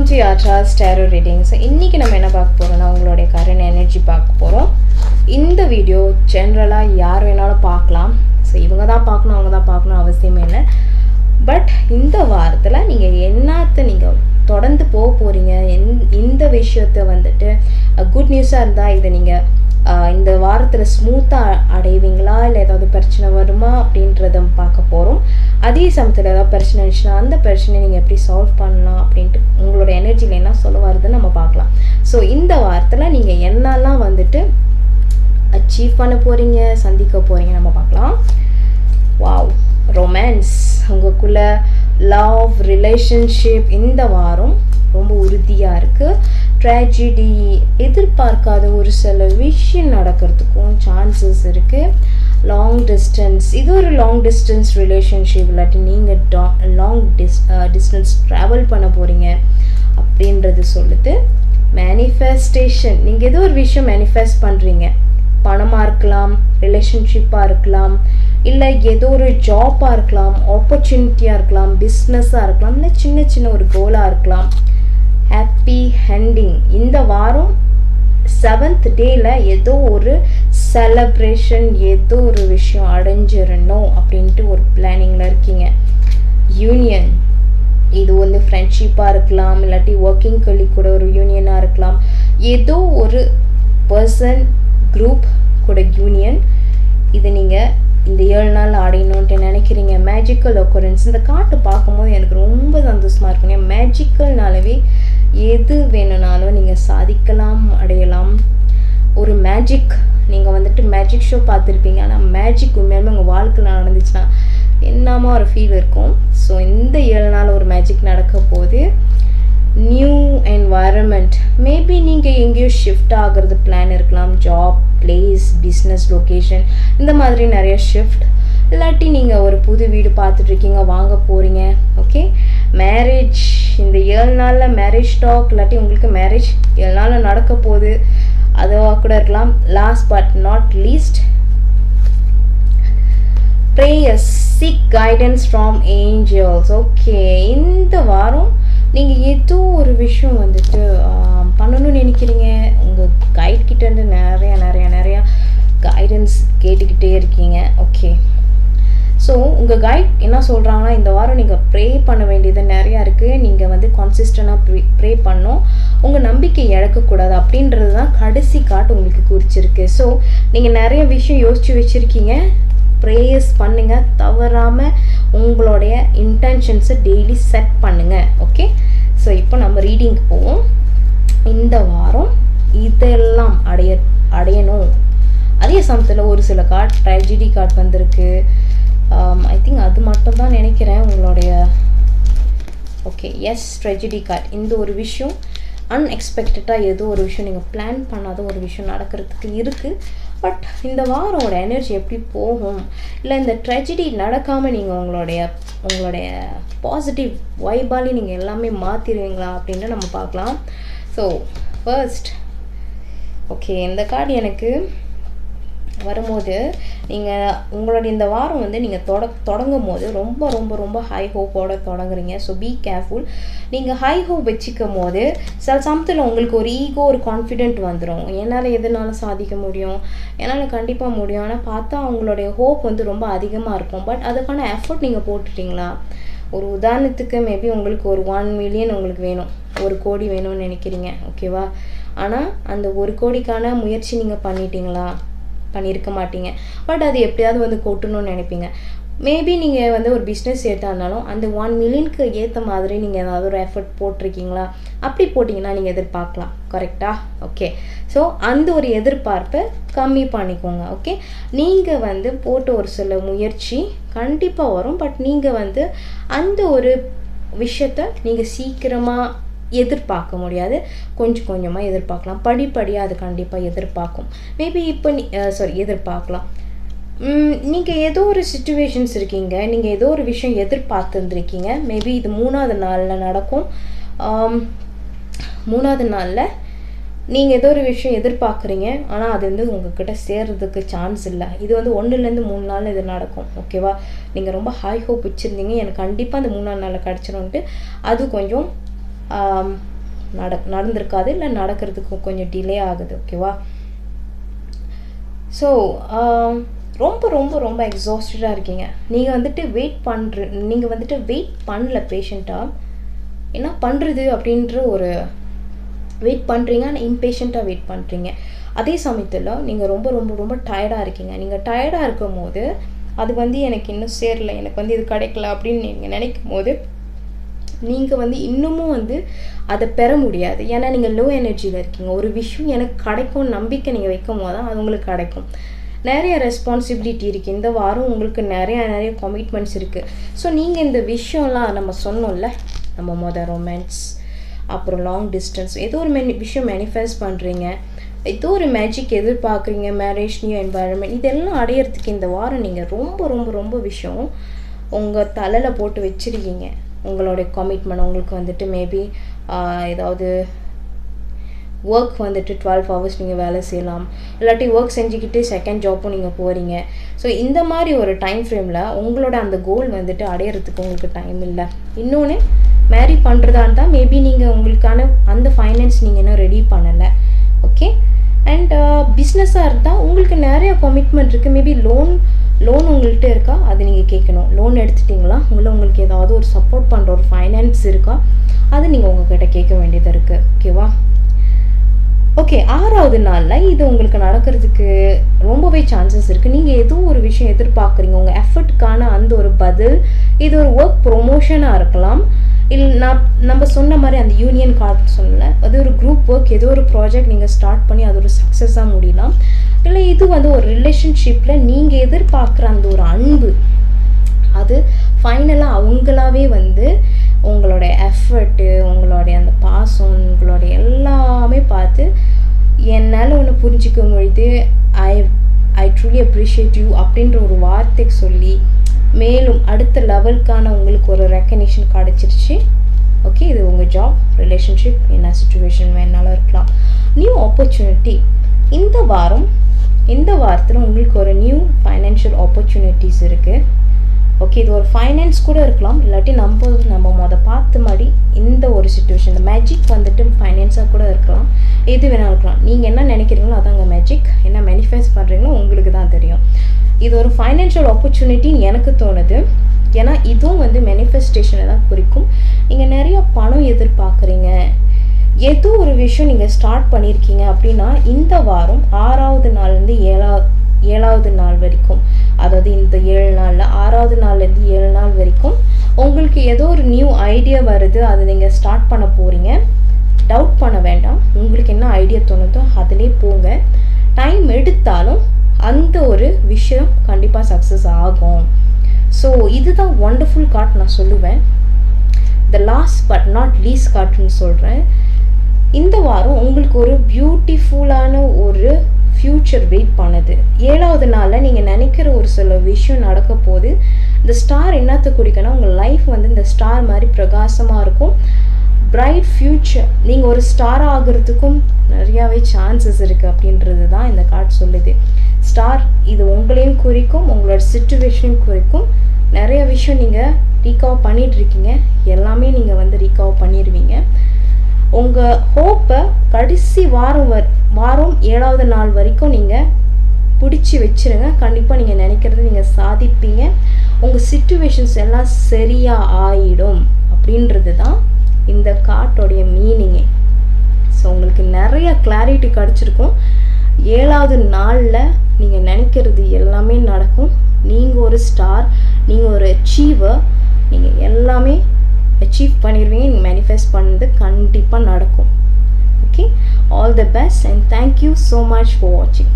Welcome to யாட்ராஸ் ஸ்டேரோ reading so இன்றைக்கி நம்ம என்ன பார்க்க போகிறோம்னா உங்களுடைய கரண்ட் எனர்ஜி பார்க்க போகிறோம் இந்த வீடியோ ஜென்ரலாக யார் வேணாலும் பார்க்கலாம். ஸோ இவங்க தான் பார்க்கணும் அவங்க தான் பார்க்கணும் அவசியமே இல்லை. பட் இந்த வாரத்தில் நீங்கள் என்னத்தை நீங்கள் தொடர்ந்து போக போகிறீங்க எந் இந்த விஷயத்தை வந்துட்டு குட் நியூஸாக இருந்தால் இதை நீங்கள் இந்த வாரத்தில் ஸ்மூத்தாக அடைவீங்களா? இல்லை ஏதாவது பிரச்சனை வருமா? அப்படின்றத பார்க்க போகிறோம் அதே சமயத்தில் ஏதாவது பிரச்சனை இருந்துச்சுன்னா அந்த பிரச்சனையை நீங்கள் எப்படி சால்வ் பண்ணலாம் அப்படின்ட்டு உங்களோட எனர்ஜியில் என்ன சொல்ல வருதுன்னு நம்ம பார்க்கலாம். ஸோ இந்த வாரத்தில் நீங்கள் என்னெல்லாம் வந்துட்டு அச்சீவ் பண்ண போகிறீங்க சந்திக்க போகிறீங்க நம்ம பார்க்கலாம். வாவ் ரொமான்ஸ் உங்களுக்குள்ள லவ் ரிலேஷன்ஷிப் இந்த வாரம் ரொம்ப உறுதியாக இருக்குது ட்ராஜடி எதிர்பார்க்காத ஒரு சில விஷயம் நடக்கிறதுக்கும் சான்சஸ் இருக்குது லாங் டிஸ்டன்ஸ் இது ஒரு லாங் டிஸ்டன்ஸ் ரிலேஷன்ஷிப் இல்லாட்டி நீங்கள் டா லாங் டிஸ் டிஸ்டன்ஸ் ட்ராவல் பண்ண போகிறீங்க அப்படின்றது சொல்லுது. மேனிஃபெஸ்டேஷன் நீங்கள் ஏதோ ஒரு விஷயம் மேனிஃபெஸ்ட் பண்ணுறீங்க பணமாக இருக்கலாம் ரிலேஷன்ஷிப்பாக இருக்கலாம் இல்லை ஏதோ ஒரு ஜாப்பாக இருக்கலாம் ஆப்பர்ச்சுனிட்டியாக இருக்கலாம் பிஸ்னஸாக இருக்கலாம் இல்லை சின்ன சின்ன ஒரு கோலாக இருக்கலாம். ஹாப்பி ஹண்டிங் இந்த வாரம் செவன்த் டேயில் ஏதோ ஒரு செலப்ரேஷன் ஏதோ ஒரு விஷயம் அடைஞ்சிடணும் அப்படின்ட்டு ஒரு பிளானிங்கில் இருக்கீங்க. யூனியன் இது வந்து ஃப்ரெண்ட்ஷிப்பாக இருக்கலாம் இல்லாட்டி ஒர்க்கிங் கல்வி கூட ஒரு யூனியனாக இருக்கலாம். ஏதோ ஒரு பர்சன் குரூப் கூட யூனியன் இது நீங்கள் இந்த ஏழு நாள் அடையணுன்ட்டு நினைக்கிறீங்க. மேஜிக்கல் ஒக்கரன்ஸ் இந்த காட்டு பார்க்கும்போது எனக்கு ரொம்ப சந்தோஷமாக இருக்கும் ஏன் மேஜிக்கல்னாலவே எது வேணும்னாலும் நீங்கள் சாதிக்கலாம் அடையலாம். ஒரு மேஜிக் நீங்கள் வந்துட்டு மேஜிக் ஷோ பார்த்துருப்பீங்க. ஆனால் மேஜிக் உண்மையாலுமே உங்கள் வாழ்க்கையில் நடந்துச்சுன்னா என்னமா ஒரு ஃபீல் இருக்கும். ஸோ இந்த ஏழு நாள் ஒரு மேஜிக் நடக்க போது நியூ என்வாயரமெண்ட் மேபி நீங்கள் எங்கேயோ ஷிஃப்ட் ஆகிறது பிளான் இருக்கலாம். ஜாப் பிளேஸ் பிஸ்னஸ் லொக்கேஷன் இந்த மாதிரி நிறைய ஷிஃப்ட் இல்லாட்டி நீங்கள் ஒரு புது வீடு பார்த்துட்ருக்கீங்க வாங்க போகிறீங்க ஓகே மேரேஜ் இந்த ஏழு நாளில் மேரேஜ் டாக் இல்லாட்டி உங்களுக்கு மேரேஜ் ஏழு நாளில் நடக்க போகுது அதுவாக கூட இருக்கலாம். Last but not least prayers seek guidance from angels okay இந்த வாரம் நீங்கள் ஏதோ ஒரு விஷயம் வந்துட்டு பண்ணணும்னு நினைக்கிறீங்க. உங்கள் கைட் கிட்டேருந்து நிறையா நிறையா நிறையா கைடன்ஸ் கேட்டுக்கிட்டே இருக்கீங்க. ஓகே ஸோ உங்கள் கைட் என்ன சொல்கிறாங்கன்னா இந்த வாரம் நீங்கள் ப்ரே பண்ண வேண்டியது நிறையா இருக்குது நீங்கள் வந்து கான்சிஸ்டண்டாக ப்ரே ப்ரே பண்ணோம் உங்கள் நம்பிக்கை இழக்கக்கூடாது அப்படின்றது தான் கடைசி காட்டு உங்களுக்கு குறிச்சிருக்கு. ஸோ நீங்கள் நிறைய விஷயம் யோசித்து வச்சுருக்கீங்க. ப்ரேயர்ஸ் பண்ணுங்கள் தவறாமல் உங்களுடைய இன்டென்ஷன்ஸை டெய்லி செட் பண்ணுங்கள் ஓகே ஸோ இப்போ நம்ம ரீடிங்க்கு போவோம். இந்த வாரம் இதெல்லாம் அடைய அடையணும். அதே சமயத்தில் ஒரு சில கார்ட் ட்ராஜடி கார்ட் வந்திருக்கு. Um, ஐ திங்க் அது மட்டும் தான் நினைக்கிறேன் உங்களுடைய ஓகே எஸ் ட்ரெஜடி கார்ட் இந்த ஒரு விஷயம் அன்எக்ஸ்பெக்டடாக ஏதோ ஒரு விஷயம் நீங்கள் பிளான் பண்ணாத ஒரு விஷயம் நடக்கிறதுக்கு இருக்குது பட் இந்த வாரோட எனர்ஜி எப்படி போகும்? இல்லை இந்த ட்ரெஜடி நடக்காமல் நீங்கள் உங்களுடைய உங்களுடைய பாசிட்டிவ் வைபாலி நீங்கள் எல்லாமே மாற்றிடுவீங்களா அப்படின்ட்டு நம்ம பார்க்கலாம். ஸோ ஃபர்ஸ்ட் ஓகே இந்த கார்டு எனக்கு வரும்போது நீங்கள் உங்களுடைய இந்த வாரம் வந்து நீங்கள் தொட தொடங்கும் போது ரொம்ப ரொம்ப ரொம்ப ஹை ஹோப்போட தொடங்குறீங்க. ஸோ பி கேர்ஃபுல் நீங்கள் ஹை ஹோப் வச்சுக்கும் போது சில சமயத்தில் உங்களுக்கு ஒரு ஈகோ ஒரு கான்ஃபிடென்ட் வந்துடும் என்னால் எதுனாலும் சாதிக்க முடியும்? என்னால் கண்டிப்பாக முடியும். ஆனால் பார்த்தா அவங்களுடைய ஹோப் வந்து ரொம்ப அதிகமாக இருக்கும். பட் அதுக்கான எஃபர்ட் நீங்கள் போட்டுட்டிங்களா? ஒரு உதாரணத்துக்கு மேபி உங்களுக்கு ஒரு ஒன் மில்லியன் உங்களுக்கு வேணும். ஒரு கோடி வேணும்னு நினைக்கிறீங்க. ஓகேவா ஆனால் அந்த ஒரு கோடிக்கான முயற்சி நீங்கள் பண்ணிட்டீங்களா? பண்ணியிருக்க மாட்டீங்க. பட் அது எப்படியாவது வந்து கொட்டணும்னு நினைப்பீங்க. மேபி நீங்கள் வந்து ஒரு பிஸ்னஸ் எடுத்தாலும் அந்த ஒன் மில்லியனுக்கு ஏற்ற மாதிரி நீங்கள் ஏதாவது ஒரு எஃபர்ட் போட்டிருக்கீங்களா? அப்படி போட்டிங்கன்னா நீங்கள் எதிர்பார்க்கலாம். கரெக்டா ஓகே ஸோ அந்த ஒரு எதிர்பார்ப்பை கம்மி பண்ணிக்கோங்க. ஓகே நீங்கள் வந்து போட்ட ஒரு சில முயற்சி கண்டிப்பாக வரும். பட் நீங்கள் வந்து அந்த ஒரு விஷயத்த நீங்கள் சீக்கிரமாக எதிர்பார்க்க முடியாது. கொஞ்சம் கொஞ்சமாக எதிர்பார்க்கலாம். படிப்படியாக அது கண்டிப்பாக எதிர்பார்க்கும். மேபி இப்போ நீ சாரி எதிர்பார்க்கலாம். நீங்கள் ஏதோ ஒரு சுச்சுவேஷன்ஸ் இருக்கீங்க. நீங்கள் ஏதோ ஒரு விஷயம் எதிர்பார்த்துருந்துருக்கீங்க. மேபி இது மூணாவது நாளில் நடக்கும். மூணாவது நாளில் நீங்கள் ஏதோ ஒரு விஷயம் எதிர்பார்க்குறீங்க. ஆனால் அது வந்து உங்ககிட்ட சேர்றதுக்கு சான்ஸ் இல்லை. இது வந்து ஒன்றுலேருந்து மூணு நாள் இது நடக்கும். ஓகேவா நீங்கள் ரொம்ப ஹை ஹோப் வச்சுருந்தீங்க. எனக்கு கண்டிப்பாக அந்த மூணாவது நாளில் கிடச்சிரும்ன்ட்டு அது கொஞ்சம் நட நடந்திருக்காது இல்லை நடக்கிறதுக்கு கொஞ்சம் டிலே ஆகுது ஓகேவா ஸோ ரொம்ப ரொம்ப ரொம்ப எக்ஸாஸ்டடாக இருக்கீங்க. நீங்கள் வந்துட்டு வெயிட் பண்ணுற நீங்கள் வந்துட்டு வெயிட் பண்ணல பேஷண்ட்டாக என்ன பண்ணுறது அப்படின்ற ஒரு வெயிட் பண்ணுறீங்க ஆனால் இம்பேஷண்ட்டாக வெயிட் பண்ணுறீங்க அதே சமயத்தில் நீங்கள் ரொம்ப ரொம்ப ரொம்ப டயர்டாக இருக்கீங்க. நீங்கள் டயர்டாக இருக்கும் போது அது வந்து எனக்கு இன்னும் சேரலை எனக்கு வந்து இது கிடைக்கல அப்படின்னு நீங்கள் நினைக்கும் போது நீங்கள் வந்து இன்னமும் வந்து அதை பெற முடியாது. ஏன்னா நீங்கள் லோ எனர்ஜியில் இருக்கீங்க. ஒரு விஷயம் எனக்கு கிடைக்கும் நம்பிக்கை நீங்கள் வைக்கும் போது தான் அது உங்களுக்கு கிடைக்கும். நிறைய ரெஸ்பான்சிபிலிட்டி இருக்குது இந்த வாரம் உங்களுக்கு நிறைய நிறைய கமிட்மெண்ட்ஸ் இருக்குது ஸோ நீங்கள் இந்த விஷயம்லாம் நம்ம சொன்னோம்ல நம்ம மொதல் ரொமான்ஸ் அப்புறம் லாங் டிஸ்டன்ஸ் ஏதோ ஒரு மெனி விஷயம் மேனிஃபெஸ்ட் பண்ணுறீங்க ஏதோ ஒரு மேஜிக் எதிர்பார்க்குறீங்க மேரேஜ் நியூ என்வாயன்மெண்ட் இதெல்லாம் அடையிறதுக்கு இந்த வாரம் நீங்கள் ரொம்ப ரொம்ப ரொம்ப விஷயம் உங்கள் தலையில் போட்டு வச்சுருக்கீங்க. உங்களுடைய கமிட்மெண்ட் உங்களுக்கு வந்துட்டு மேபி ஏதாவது ஒர்க் வந்துட்டு டுவெல் ஹவர்ஸ் நீங்கள் வேலை செய்யலாம். இல்லாட்டி ஒர்க் செஞ்சுக்கிட்டு செகண்ட் ஜாப்பும் நீங்கள் போகிறீங்க ஸோ இந்த மாதிரி ஒரு டைம் ஃப்ரேமில் உங்களோட அந்த கோல் வந்துட்டு அடையிறதுக்கு உங்களுக்கு டைம் இல்லை. இன்னொன்று மேரி பண்ணுறதா இருந்தால் மேபி நீங்கள் உங்களுக்கான அந்த ஃபைனான்ஸ் நீங்கள் இன்னும் ரெடி பண்ணலை. ஓகே அண்ட் பிஸ்னஸாக uh, இருந்தால் உங்களுக்கு நிறைய கமிட்மெண்ட் இருக்குது மேபி லோன் லோன் உங்கள்கிட்ட இருக்கா? அது நீங்கள் கேட்கணும். லோன் எடுத்துட்டிங்களா? உங்களை உங்களுக்கு ஏதாவது ஒரு சப்போர்ட் பண்ணுற ஒரு ஃபைனான்ஸ் இருக்கா? அது நீங்கள் உங்ககிட்ட கேட்க வேண்டியது இருக்குது ஓகேவா ஓகே ஆறாவது நாளில் இது உங்களுக்கு நடக்கிறதுக்கு ரொம்பவே சான்சஸ் இருக்குது நீங்கள் ஏதோ ஒரு விஷயம் எதிர்பார்க்குறீங்க. உங்கள் எஃபர்ட்டுக்கான அந்த ஒரு பதில் இது ஒரு ஒர்க் ப்ரொமோஷனாக இருக்கலாம். இல்லை நான் நம்ம சொன்ன மாதிரி அந்த யூனியன் கார்டு சொல்லல அது ஒரு குரூப் ஒர்க் ஏதோ ஒரு ப்ராஜெக்ட் நீங்கள் ஸ்டார்ட் பண்ணி அது ஒரு சக்ஸஸாக முடியலாம். இல்லை இது வந்து ஒரு ரிலேஷன்ஷிப்பில் நீங்கள் எதிர்பார்க்குற அந்த ஒரு அன்பு அது ஃபைனலாக அவங்களாவே வந்து உங்களுடைய எஃபர்ட்டு உங்களுடைய அந்த பாசம் உங்களுடைய எல்லாமே பார்த்து என்னால் ஒன்று புரிஞ்சிக்க பொழுது I I truly appreciate you அப்படின்ற ஒரு வார்த்தைக்கு சொல்லி மேலும் அடுத்த லெவலுக்கான உங்களுக்கு ஒரு ரெக்கக்னிஷன் கிடச்சிருச்சு. ஓகே இது உங்கள் ஜாப் ரிலேஷன்ஷிப் என்ன சுச்சுவேஷன் வேணாலும் இருக்கலாம். நியூ ஆப்பர்ச்சுனிட்டி இந்த வாரம் இந்த வாரத்தில் உங்களுக்கு ஒரு நியூ ஃபைனான்ஷியல் ஆப்பர்ச்சுனிட்டிஸ் இருக்குது ஓகே இது ஒரு ஃபைனான்ஸ் கூட இருக்கலாம். இல்லாட்டி நம்ம நம்ம மொதல் பார்த்து மாதிரி இந்த ஒரு சுச்சுவேஷன் இந்த மேஜிக் வந்துட்டு ஃபைனான்ஸாக கூட இருக்கலாம். எது வேணாலும் இருக்கலாம். நீங்கள் என்ன நினைக்கிறீங்களோ அதாங்க மேஜிக் என்ன மேனிஃபெஸ்ட் பண்ணுறீங்களோ உங்களுக்கு தான் தெரியும். இது ஒரு ஃபைனான்ஷியல் ஆப்பர்ச்சுனிட்டின்னு எனக்கு தோணுது. ஏன்னா இதுவும் வந்து மேனிஃபெஸ்டேஷனை தான் குறிக்கும். நீங்கள் நிறைய பணம் எதிர்பார்க்குறீங்க. ஏதோ ஒரு விஷயம் நீங்கள் ஸ்டார்ட் பண்ணியிருக்கீங்க அப்படின்னா இந்த வாரம் ஆறாவது நாள்லேருந்து ஏழாவது ஏழாவது நாள் வரைக்கும். அதாவது இந்த ஏழு நாளில் ஆறாவது நாள்லேருந்து ஏழு நாள் வரைக்கும் உங்களுக்கு ஏதோ ஒரு நியூ ஐடியா வருது அதை நீங்கள் ஸ்டார்ட் பண்ண போகிறீங்க டவுட் பண்ண வேண்டாம். உங்களுக்கு என்ன ஐடியா தோணுதோ அதிலே போங்க. டைம் எடுத்தாலும் அந்த ஒரு விஷயம் கண்டிப்பாக சக்ஸஸ் ஆகும். ஸோ இதுதான் ஒண்டர்ஃபுல் கார்ட் நான் சொல்லுவேன். The last but not least கார்ட்னு சொல்கிறேன் இந்த வாரம் உங்களுக்கு ஒரு பியூட்டிஃபுல்லான ஒரு ஃப்யூச்சர் வெயிட் பண்ணுது. ஏழாவது நாளில் நீங்கள் நினைக்கிற ஒரு சில விஷயம் நடக்க போது இந்த ஸ்டார் என்னத்தை குறிக்கணும் உங்கள் லைஃப் வந்து இந்த ஸ்டார் மாதிரி பிரகாசமாக இருக்கும். பிரைட் ஃப்யூச்சர் நீங்கள் ஒரு ஸ்டார் ஆகிறதுக்கும் நிறையாவே சான்சஸ் இருக்குது அப்படின்றது தான் இந்த கார்டு சொல்லுது. ஸ்டார் இது உங்களையும் குறிக்கும் உங்களோட சுச்சுவேஷனையும் குறிக்கும். நிறைய விஷயம் நீங்கள் ரீகவர் பண்ணிகிட்ருக்கீங்க எல்லாமே நீங்கள் வந்து ரீகவர் பண்ணிடுவீங்க உங்கள் ஹோப்பை கடைசி வாரம் வர் வாரம் ஏழாவது நாள் வரைக்கும் நீங்கள் பிடிச்சி வச்சுருங்க. கண்டிப்பாக நீங்கள் நினைக்கிறது நீங்கள் சாதிப்பீங்க. உங்கள் சுச்சுவேஷன்ஸ் எல்லாம் சரியாக ஆயிடும் அப்படின்றது தான் இந்த கார்டோடைய மீனிங்கே ஸோ உங்களுக்கு நிறைய கிளாரிட்டி கிடச்சிருக்கும். ஏழாவது நாளில் நீங்கள் நினைக்கிறது எல்லாமே நடக்கும். நீங்கள் ஒரு ஸ்டார் நீங்கள் ஒரு அச்சீவர் நீங்கள் எல்லாமே அச்சீவ் பண்ணிடுவீங்க நீங்கள் மேனிஃபெஸ்ட் பண்ணது கண்டிப்பாக நடக்கும். Okay all the best and thank you so much for வாட்சிங்